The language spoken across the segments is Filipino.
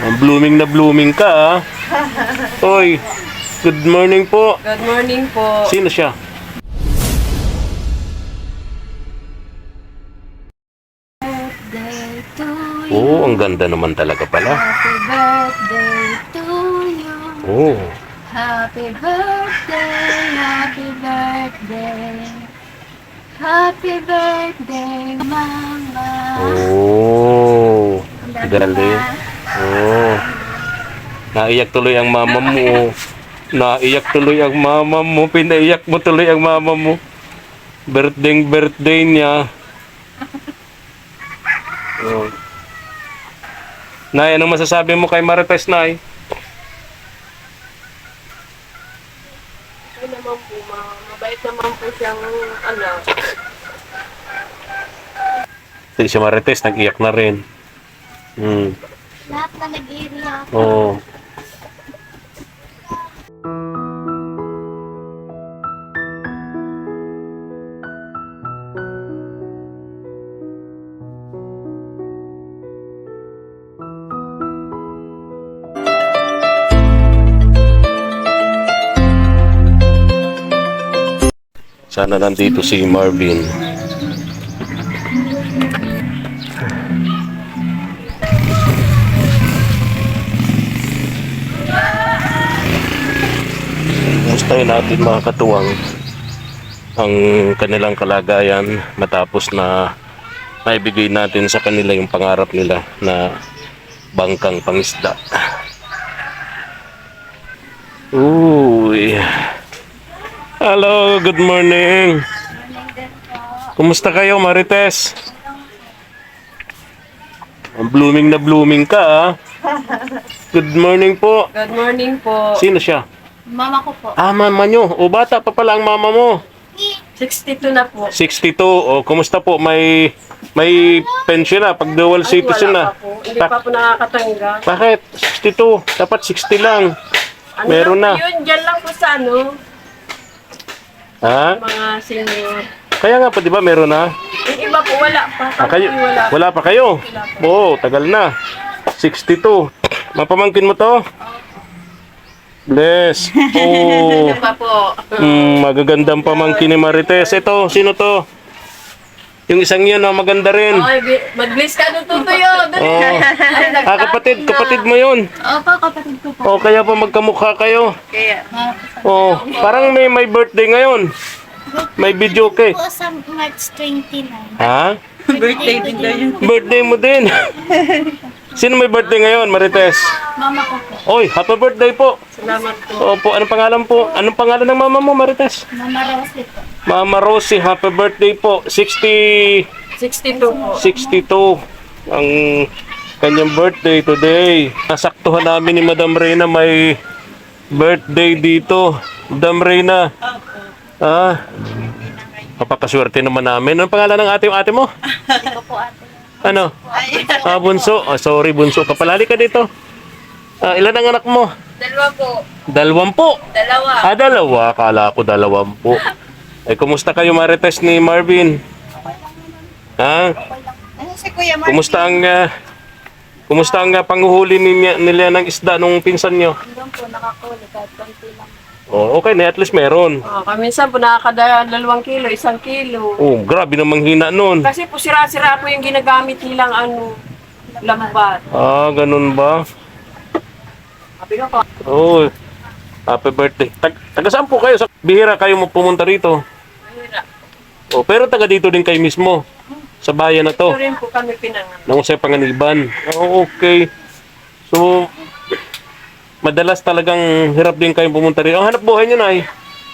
Ang blooming na blooming ka, ah. Hoy, good morning po. Good morning po. Sino siya? Oo, ang ganda naman talaga pala. Happy birthday to you. Oo. Happy birthday, happy birthday. Happy birthday, Mama. Dami Galing. Oo. Naiyak tuloy ang mama mo. Naiyak tuloy ang mama mo. Pinaiyak mo tuloy ang mama mo. Birthday birthday niya. Oh. Nay, anong masasabi mo kay Marites, Nay? Ay naman po, ma mabait naman po siyang. Si si Marites, nag-iyak na rin. Hmm. Lahat na nag-iiyak. Oo. Sana nandito si Marvin. Mustahin natin mga katuwang ang kanilang kalagayan matapos na naibigay natin sa kanila yung pangarap nila na bangkang pangisda. Uy. Hello, good morning. Kumusta kayo, Marites? Ang blooming na blooming ka, ah. Good morning po. Good morning po. Sino siya? Mama ko po. Ah, mama nyo. O, bata pa pala ang mama mo. 62 na po. 62. O, kumusta po? May may pension na pag dual Ay, citizen wala na. pa po. Hindi pa po nakakatanggap. Bakit? 62. Dapat 60 lang. Ano Meron lang na. po Yun, dyan lang po sa ano, Ha? mga senior. Kaya nga po, di ba, meron na? Yung iba po wala pa. Ah, kayo, wala. wala pa kayo? Oo, tagal na. 62. Mapamangkin mo to? Bless. Oh. Ano pa po? Mm, magagandang pamangkin ni Marites. Ito, sino to? Yung isang yun, oh, maganda rin. Ay, bi- mag-bless ka nung tutuyo. Dali. Oh. Ay, Ah, kapatid, kapatid mo yun. Opo, kapatid ko po. Oh, kaya pa magkamukha kayo. Kaya, Oh, parang may may birthday ngayon. May video kay. Po sa March 29. Ha? birthday din daw yun. Birthday mo din. Sino may birthday ngayon, Marites? Mama ko po. Oy, happy birthday po. Salamat po. Opo, anong pangalan po? Anong pangalan ng mama mo, Marites? Mama Rosie po. Mama Rosie, happy birthday po. 60 62 po. 62 ang kanyang birthday today. Nasaktuhan namin ni Madam Reyna may birthday dito. Madam Reyna. Ah. Papakaswerte naman namin. Anong pangalan ng ate ate mo? Hindi ko po ate. Ano? Ah, bunso. Ah, sorry, bunso ka pala. Halika dito. Ah, ilan ang anak mo? Dalawa po. Dalawampu. Dalawa. Ah, dalawa. Akala ko dalawampu. Eh, kumusta kayo Marites ni Marvin? Ha? Ano si Kuya Kumusta ang ah, Kumusta ang ah, panghuhuli niya, nila ng isda nung pinsan nyo? Doon po nakakuli kahit konti lang. Oh, okay na, at least meron. Oh, kaminsan po nakakada dalawang kilo, isang kilo. Oh, grabe namang hina nun. Kasi po sira-sira po yung ginagamit nilang ano, lambat. Ah, ganun ba? Sabi ko po, Oh, happy birthday. Tag taga saan po kayo? Sa bihira kayo mo pumunta rito. mahirap. Oh, pero taga dito din kayo mismo. Sa bayan na Ito to. rin po kami pinanganak. Nung sa Panganiban. Oh, okay. So, madalas talagang hirap din kayong pumunta rito. Ang hanap buhay nyo na eh.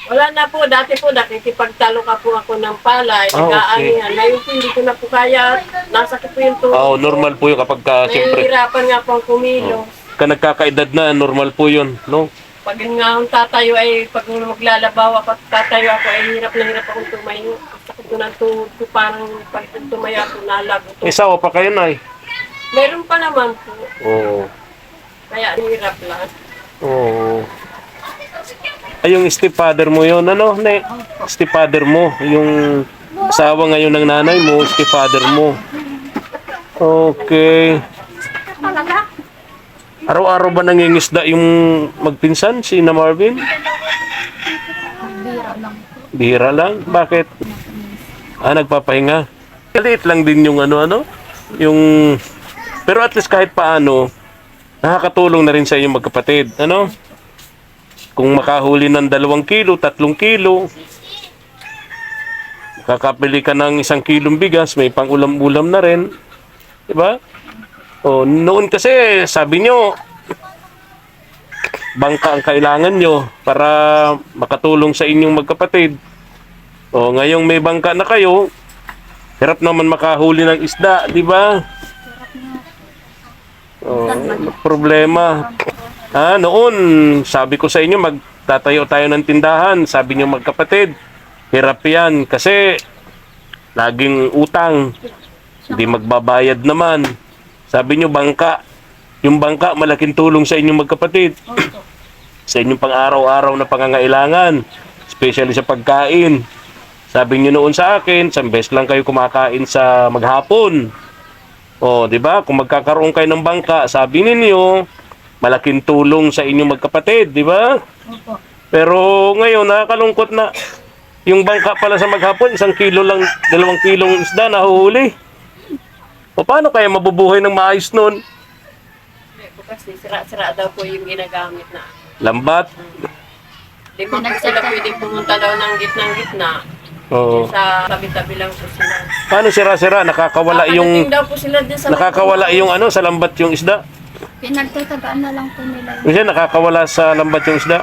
Wala na po, dati po, nakikipagtalo ka po ako ng palay, Ah, okay. nag-aanihan. Ngayon po, hindi ko na po kaya, nasakit po yung tuhod. Oh, normal po yun kapag ka, siyempre, Nahihirapan nga po ang kumilo. ka nagkakaedad na, normal po yun, no? Pag nga akong tatayo ay, pag maglalabaw ako at tatayo ako, ay hirap na hirap akong tumayo. Sakit ko ng tuhod ko, parang pag tumayo ako, nalago. Isawa pa kayo na eh. Meron pa naman po, Oo. Kaya hirap lang. Oo. Ay, yung stepfather mo yun, ano? Ne? Stepfather mo. Yung asawa ngayon ng nanay mo, stepfather mo. Okay. Araw-araw ba nangingisda yung magpinsan, si na Marvin? Bira lang. Bihira lang. Bakit? Ah, nagpapahinga. Kaliit lang din yung ano-ano. Yung... Pero at least kahit paano, nakakatulong na rin sa inyong magkapatid. Ano? Kung makahuli ng dalawang kilo, tatlong kilo, kakapili ka ng isang kilong bigas, may pang ulam-ulam na rin. Diba? O, noon kasi, sabi nyo, bangka ang kailangan nyo para makatulong sa inyong magkapatid. O, ngayong may bangka na kayo, hirap naman makahuli ng isda, di ba? O, problema. Ah, noon, sabi ko sa inyo, magtatayo tayo ng tindahan. Sabi nyo magkapatid, hirap yan kasi laging utang. Hindi magbabayad naman. Sabi nyo, bangka. Yung bangka, malaking tulong sa inyong magkapatid. Sa inyong pang-araw-araw na pangangailangan. Especially sa pagkain. Sabi nyo noon sa akin, isang beses lang kayo kumakain sa maghapon. O, di ba? Kung magkakaroon kayo ng bangka, sabi ninyo, malaking tulong sa inyong magkapatid, di ba? Opo. Pero ngayon, nakakalungkot na yung bangka pala sa maghapon, isang kilo lang, dalawang kilong isda nahuhuli. O paano kaya mabubuhay ng maayos nun? Hindi kasi sira-sira daw po yung ginagamit na. Lambat. Di ba po sila pwedeng pumunta daw ng gitnang-gitna. Oo. Sa tabi-tabi lang po sila. Paano sira-sira? Nakakawala yung Kakadating daw po sila din sa nakakawala yung ano sa lambat yung isda. Pinagtatagaan na lang po nila yun. Kasi nakakawala sa lambat yung isda.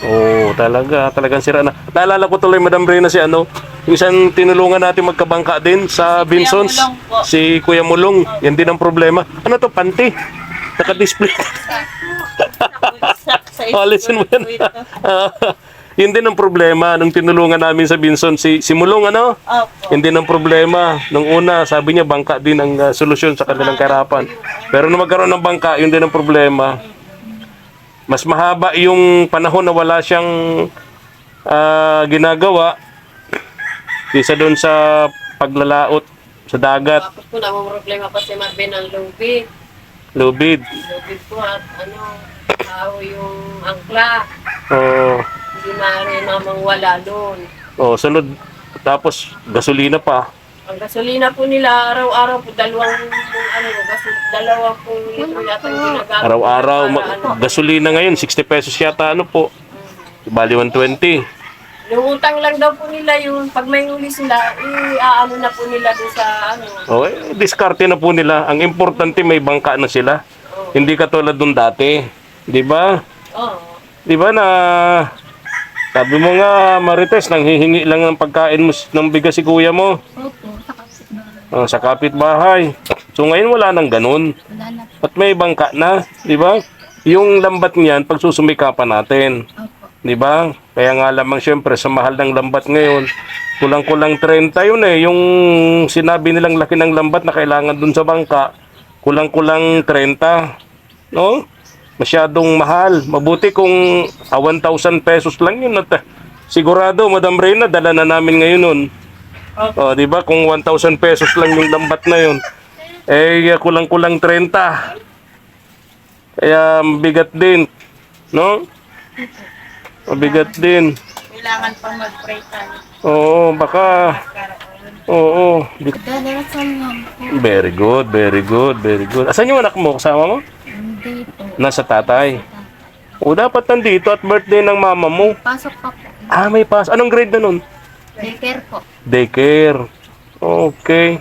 Oo, talaga, talagang sira na. Naalala ko tuloy Madam Reyna si ano, yung isang tinulungan natin magkabangka din sa Vinsons, Mulong po. si Kuya Mulong. Yan din ang problema. Ano to, panty? Naka-display. Alisin mo yan. yun din ang problema nung tinulungan namin sa Binson si si Mulong ano? Yun din ang problema. Nung una, sabi niya bangka din ang uh, solusyon sa kanilang kahirapan. Pero nung magkaroon ng bangka, yun din ang problema. Mas mahaba yung panahon na wala siyang ah, ginagawa kaysa doon sa paglalaot sa dagat, Tapos po namang problema pa si Marvin ng lubid. lubid. Lubid po at ano, tao yung angkla. Oh, Hindi maaari namang wala doon. oh, sunod tapos gasolina pa. Ang gasolina po nila araw-araw po dalawang ano, gas, dalawa po litro yata yung ginagamit. Araw-araw ma- para, ano, gasolina ngayon 60 pesos yata ano po. Bali 120. Yung utang lang daw po nila yun, pag may huli sila, i-aano na po nila doon sa ano. Oh, eh, diskarte na po nila. Ang importante may bangka na sila. Oh. Hindi katulad nung dati. 'Di ba? Oh. 'Di ba na sabi mo nga Marites nang hihingi lang ng pagkain mo ng bigas si kuya mo Opo. Sa kapitbahay. ah, sa kapitbahay. So ngayon wala nang ganun. Wala na. At may bangka na, 'di ba? Yung lambat niyan pagsusumikapan natin. Opo. 'Di ba? Kaya nga lamang syempre sa mahal ng lambat ngayon, kulang-kulang 30 yun eh. Yung sinabi nilang laki ng lambat na kailangan dun sa bangka, kulang-kulang 30. No? Masyadong mahal. Mabuti kung ah, 1,000 pesos lang yun. At, ah, sigurado, Madam Reyna, dala na namin ngayon nun. O, di ba? Kung 1,000 pesos lang yung lambat na yun, eh, kulang-kulang 30. Kaya, bigat din. No? Mabigat din. Kailangan pa mag-pray tayo. Oo, baka... Oo. Lang po. Very good, very good, very good. Asan yung anak mo? Kasama mo? Po. Nasa tatay. O, dapat nandito at birthday ng mama mo. Pasok pa po. Ah, may pass. Anong grade na nun? Daycare po. Daycare. Okay.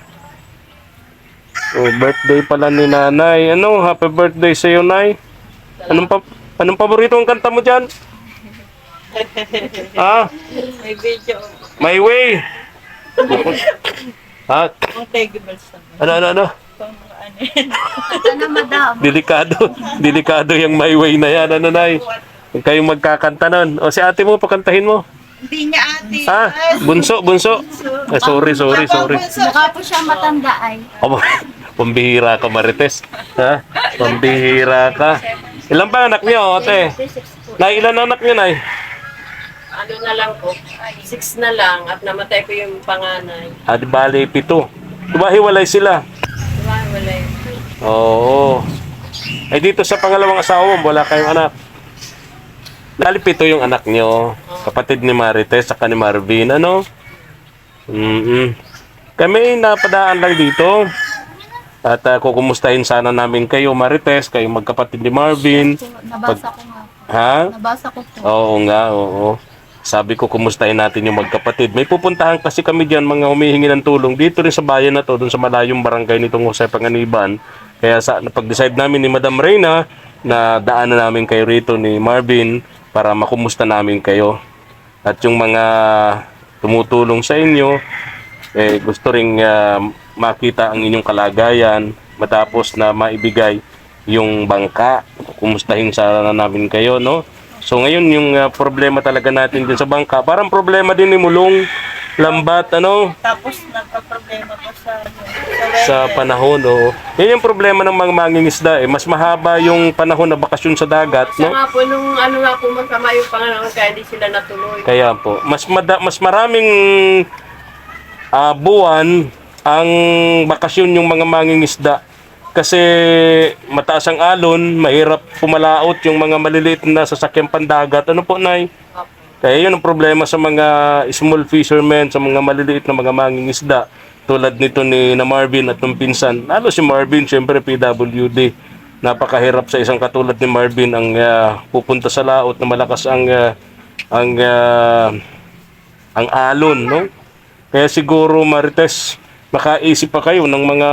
Oh, birthday pala ni nanay. Ano, happy birthday sa iyo, nay. Anong, pa anong paborito ang kanta mo dyan? ah, May video. my way. ha? Ano, ano, ano? Kata na madam. Delikado. Delikado yung my way na yan. Ano, nay? Huwag kayong magkakanta nun. O si ate mo, pakantahin mo. Hindi niya ate. Ha? Bunso, bunso. Ah, sorry, sorry, sorry. Mukha po siya matanda ay. Aba, pambihira ka, Marites. Ha? Pambihira ka. Ilan ba anak niyo, ate? Nay, ilan anak niyo, Nay? Ano na lang po, six na lang at namatay ko yung panganay. Ah, di bali, pito. Diba hiwalay sila? Wala yun. Oo. Ay dito sa pangalawang asawa mo, wala kayong anak. Lalipito yung anak nyo. Kapatid ni Marites, saka ni Marvin, ano? Mm Kami napadaan lang dito. At uh, kukumustahin sana namin kayo, Marites, kayo magkapatid ni Marvin. Nabasa ko nga. Ha? Nabasa ko po. Oo nga, oo. Sabi ko, kumustahin natin yung magkapatid. May pupuntahan kasi kami diyan mga humihingi ng tulong dito rin sa bayan na to, dun sa malayong barangay nitong Jose Panganiban. Kaya sa napag-decide namin ni Madam Reyna na daanan namin kayo rito ni Marvin para makumusta namin kayo. At yung mga tumutulong sa inyo, eh, gusto ring ah, makita ang inyong kalagayan matapos na maibigay yung bangka. Kumustahin sana namin kayo, no? So ngayon yung ah, problema talaga natin din sa bangka, parang problema din ni Mulong, Lambat, ano, Tapos nagka-problema pa sa, sa panahon, no? Yan yung problema ng mga mangingisda, eh. Mas mahaba yung panahon na bakasyon sa dagat, Siya no? nga po, nung ano nga po, magkama yung pangalan, kaya di sila natuloy. Kaya po, mas mada, mas maraming ah, buwan ang bakasyon yung mga mangingisda kasi mataas ang alon, mahirap pumalaot yung mga maliliit na sasakyang pandagat. Ano po, Nay? Kaya yun ang problema sa mga small fishermen, sa mga maliliit na mga mangingisda. Tulad nito ni na Marvin at ng pinsan. Lalo si Marvin, syempre PWD. Napakahirap sa isang katulad ni Marvin ang ah, pupunta sa laot na malakas ang ah, ang ah, ang alon, no? Kaya siguro Marites, makaisip pa kayo ng mga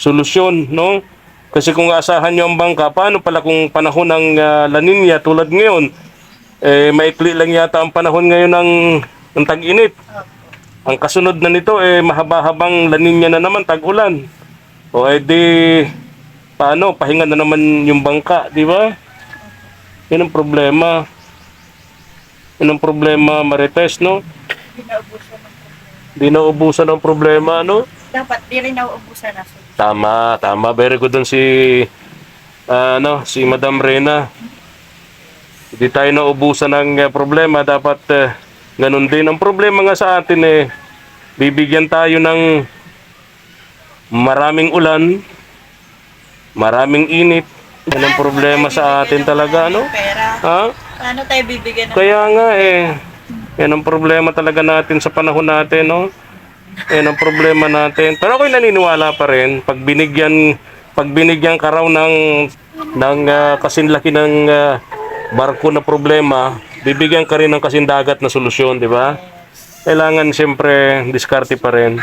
solusyon, no? Kasi kung aasahan nyo ang bangka, paano pala kung panahon ng ah, La Nina tulad ngayon, eh, maikli lang yata ang panahon ngayon ng, ng tag-init. Ang kasunod na nito, eh, mahaba-habang La Nina na naman, tag-ulan. O edi, paano, pahinga na naman yung bangka, di ba? Yan ang problema. Yan ang problema, Marites, no? pinaubusan ng Di naubusan ang problema, no? Dapat di rin nauubusan na. Tama, tama. Very good dun si, ah, ano, si Madam Reyna. Hindi tayo naubusan ng eh, problema. Dapat eh, ganun din. Ang problema nga sa atin eh, bibigyan tayo ng maraming ulan, maraming init. Yan ang problema sa atin talaga, ano? Ha? Paano tayo bibigyan ng Kaya nga eh, yan ang problema talaga natin sa panahon natin, no? Yan ang problema natin. Pero ako'y naniniwala pa rin, pag binigyan, pag binigyan ka raw ng, ng ah, kasinlaki ng ah, barko na problema, bibigyan ka rin ng kasindagat na solusyon, di ba? Kailangan siyempre, diskarte pa rin.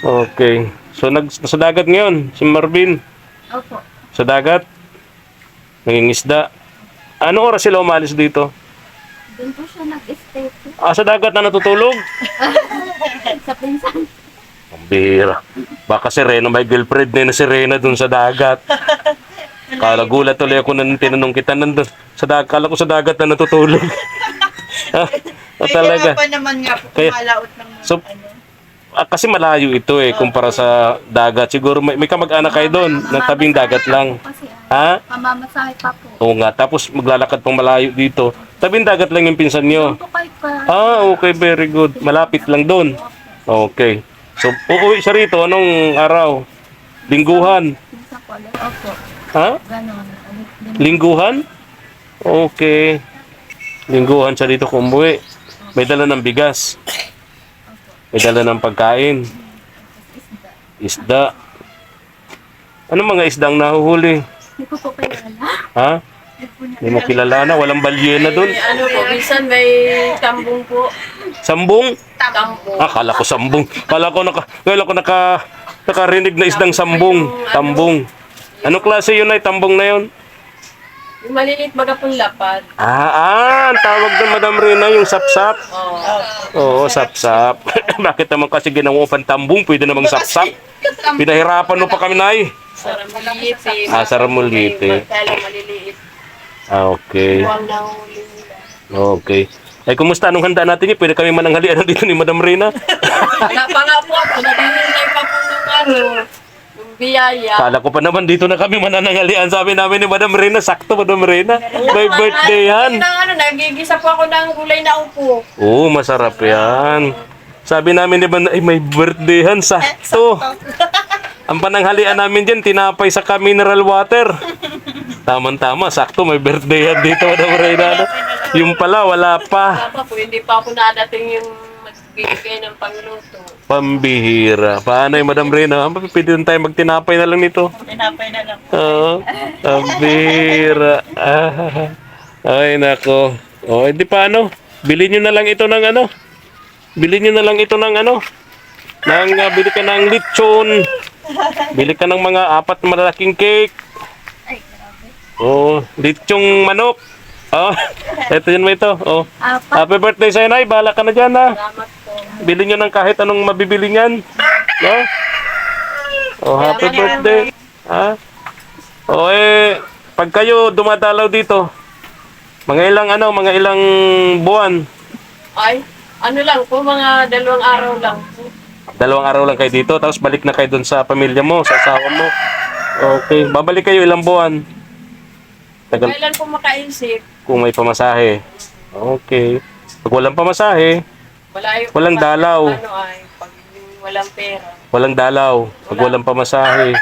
Okay. So, nag, sa dagat ngayon, si Marvin, Opo. sa dagat, nangingisda. Ano oras sila umalis dito? Doon po siya nag-stay po. Ah, sa dagat na natutulog? Sa pinsan. Ang bira. Baka si Rena may girlfriend na, si Rena dun sa dagat. Kala gulat tuloy ako nang tinanong kita nandun sa dagat. Kala ko sa dagat na natutulog. ah, ah, talaga. pa naman nga po Kaya- kumalaot ng So, ano. Ah, kasi malayo ito eh kumpara sa dagat. Siguro may, may kamag-anak kayo doon na tabing dagat lang. Kasi Ha? ah, mamamasahe pa po. Oo nga. Tapos maglalakad pang malayo dito. Tabing dagat lang yung pinsan nyo. Ah, okay, very good. Malapit lang doon. Okay. So, uuwi siya rito. Anong araw? Lingguhan. Opo. Ha? Ganon. Lingguhan? Okay. Lingguhan siya dito kung umuwi. May dala ng bigas. May dala ng pagkain. Isda. Ano mga isdang nahuhuli? Hindi ko po kayo. Ha? Hindi mo kilala na. Walang balyena doon. Eh, ano po, minsan may tambong po. Sambong? Tambong. Ah, kala ko sambong. Kala ko naka, kala ko naka, nakarinig na isdang sambong. Tambong. Anong klase yun ay tambong na yun? Yung maliliit baga pong lapad. Ah, ah, ang tawag doon, Madam Rina, yung sapsap. Oh. Oo, sapsap. Bakit naman kasi ginawa pang tambong, pwede namang sapsap. Pinahirapan mo pa kami, Nay. Saramulite. Ah, saramulite. Magkala maliliit. Ah, okay. Nila. Okay. Ay, kumusta? Anong handa natin yun? Pwede kami mananghalian dito ni Madam Rina? Wala pa nga po ako. Naghihintay pa po ng ano. Biyaya. Kala ko pa naman dito na kami manananghalian. Sabi namin ni Madam Rina, sakto Madam Rina. May birthday yan. Ano, ano, nagigisa po ako ng gulay na upo. Oo, masarap yan. Sabi namin ni ay may birthday yan, sakto. Ang pananghalian namin dyan, tinapay sa mineral water. Tamang-tama, sakto, may birthday yan dito, Madam Reyna. no? Yung pala, wala pa. Tama po, hindi pa ako nadating yung magbibigay ng pangluto. Pambihira. Paano yung Madam Reyna? Ah, Pwede din tayo magtinapay na lang nito. Tinapay na lang. Oo. Pambihira. Ah. Ay, nako. O, hindi paano? Bili nyo na lang ito ng ano? Bili nyo na lang ito ng ano? Nang, ah, bili ka ng lechon. Bili ka ng mga apat na malalaking cake. Oh, lechong manok. Oh, ito yun mo ito. Oh. Apat. Happy birthday sa'yo, Nay. Bahala ka na dyan, ha. Salamat po. Bili nyo ng kahit anong mabibili niyan. No? Oh, happy birthday. Ha? Oh, eh, pag kayo dumadalaw dito, mga ilang ano, mga ilang buwan, Ay, ano lang po, mga dalawang araw lang po. dalawang araw lang kayo dito, tapos balik na kayo dun sa pamilya mo, sa asawa mo. Okay, babalik kayo ilang buwan. Tagal Kailan po makaisip, kung may pamasahe. Okay. Pag walang pamasahe, wala yung Walang dalaw. Ano ay, pag walang pera. walang dalaw. Pag walang pamasahe.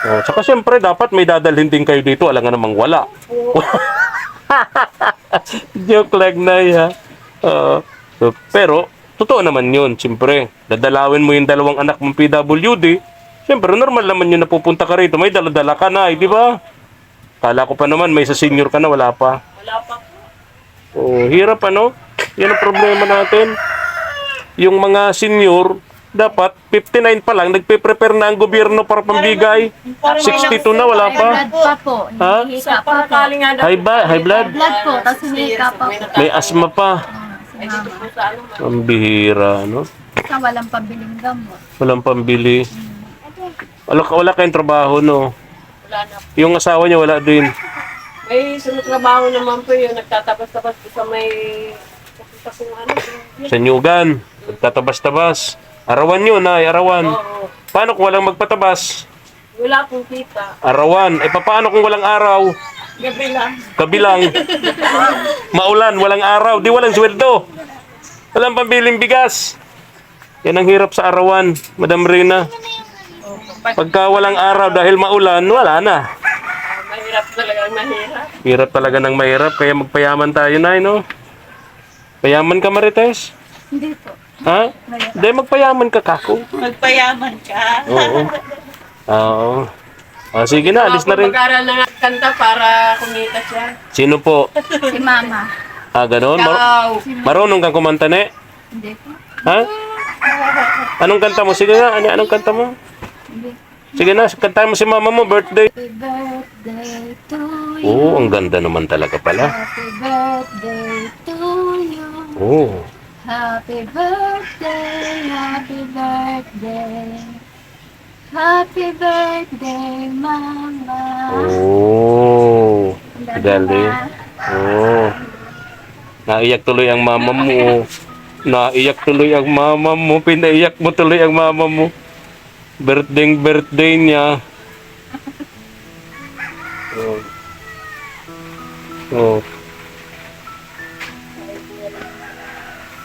Oh, tsaka siyempre dapat may dadalhin din kayo dito, alam nga namang wala. Joke lang na ha. Oo. so, pero, totoo naman yun, siyempre. Dadalawin mo yung dalawang anak mong PWD, siyempre normal naman yun na pupunta ka rito. May daladala ka na, eh, di ba? Kala ko pa naman, may sa senior ka na, wala pa. Wala pa po. Oh, hirap ano? Yan ang problema natin. Yung mga senior, dapat 59 pa lang, nagpe-prepare na ang gobyerno para pambigay. 62 na, wala High pa. blood pa po. Ha? Sa pa po. pangkali nga daw. High, ba, high blood? Blood po, tapos hinihika pa po. May asma pa. Sa ano, Ang bihira, no? Sa walang pabiling gamot. Walang pambili. Wala, wala kayong trabaho, no? Wala na. Yung asawa niya, wala din. May sumutrabaho naman po yun, nagtatabas-tabas po sa may... Sa kung ano. Sa Nyugan. Nagtatabas-tabas. Arawan yun, ay, arawan. Oo. Paano kung walang magpatabas? Wala pong kita. Arawan. Eh, paano kung walang araw? Gabi lang. Kabilang. Maulan, walang araw, di walang sweldo. Walang pambiling bigas. Yan ang hirap sa arawan, Madam Rina. Pagka walang araw dahil maulan, wala na. Ah, mahirap talaga, mahirap. Hirap talaga ng mahirap, kaya magpayaman tayo na, no? Payaman ka, Marites? Hindi po. Ha? Hindi, magpayaman ka, kako. Magpayaman ka. Oo. Oo. Ah, sige na, alis na rin. Mag-aral na nga kanta para kumita siya. Sino po? Si mama. Ah, ganon? Mar- Ikaw. marunong kang kumanta, ne? Hindi po. Ha? Anong kanta mo? Sige nga, ano, anong kanta mo? Sige na, kantahin mo si mama mo, birthday. Happy birthday to you. Oo, ang ganda naman talaga pala. Happy birthday to you. Oo. Happy birthday, happy birthday. Happy birthday, mama. Ang Galing. Oo. Naiyak tuloy ang mama mo. Naiyak tuloy ang mama mo. Pinaiyak mo tuloy ang mama mo. Birthday birthday niya. Oo. Oo.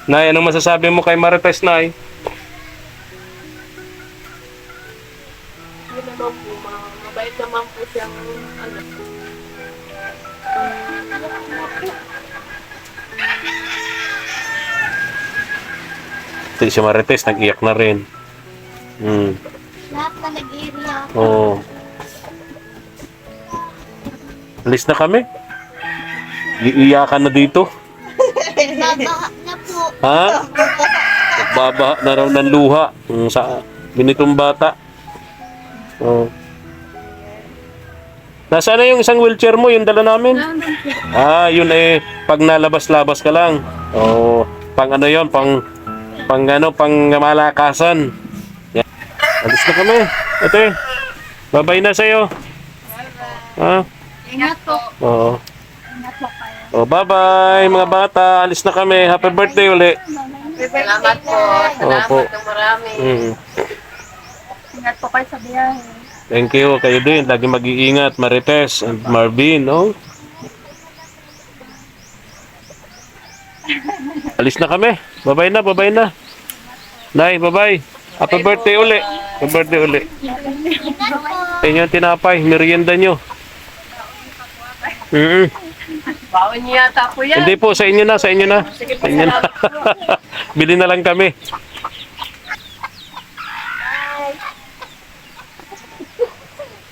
Nay, anong masasabi mo kay Marites, Nay? Yun naman po, ma- mabait naman po siyang ano. Ito si Marites, nag-iyak na rin. Hmm. Lahat na nag-area. Oo. Alis na kami. Iiyakan na dito. Babaha na po. Ha? Nagbabaha na raw ng luha mm, sa binitong bata. Oh. Nasaan na yung isang wheelchair mo, yung dala namin? Ah, yun eh, pag nalabas-labas ka lang. Oh, pang ano yon, pang pang ano, pang malakasan. Alis na kami. Ate. Bye-bye na sa'yo. Ha? Ingat po. Oo. Ingat po kayo. Oh, bye-bye mga bata. Alis na kami. Happy birthday uli. Salamat po. Salamat Opo. ng marami. Mm. Ingat po kayo sa biyahe. Thank you. Kayo din. Lagi mag-iingat. Marites and Marvin, no? Alis na kami. Bye-bye na, bye-bye na. Nay, bye-bye. Happy birthday uli. Birthday uli. Sa inyo tinapay, merienda nyo. Mm Baon niyo yata po yan. Hindi po, sa inyo na, sa inyo na. Sa inyo na. Bili na lang kami.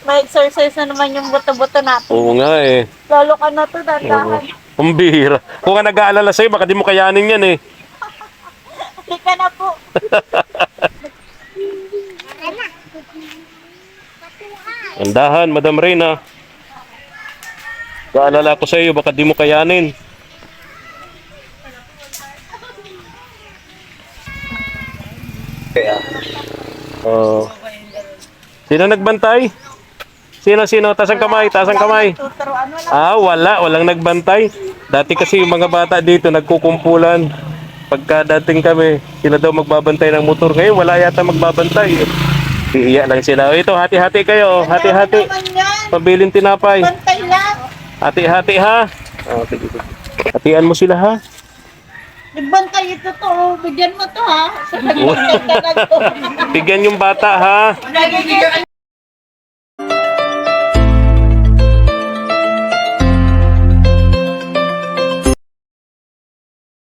May exercise na naman yung buto-buto natin. Oo nga eh. Lalo ka na to, dandahan. Ang bihira. Kung ka nag-aalala sa'yo, baka di mo kayanin yan eh. Hindi ka na po. Andahan, Madam Reyna. Nag-aalala ko sa'yo, baka di mo kayanin. Kaya. Oh. Sino nagbantay? Sino, sino? Tasang kamay, tasang kamay. Ah, wala. Walang nagbantay. Dati kasi yung mga bata dito nagkukumpulan. Pagka dating kami, sila daw magbabantay ng motor. Ngayon, wala yata magbabantay. Iiyak lang sila. Ito, hati-hati kayo. Hati-hati. Yan. Pabilin tinapay. Hati-hati ha. Hatian mo sila ha. Nagbantay ito to. Bigyan mo to ha. Bigyan yung bata ha.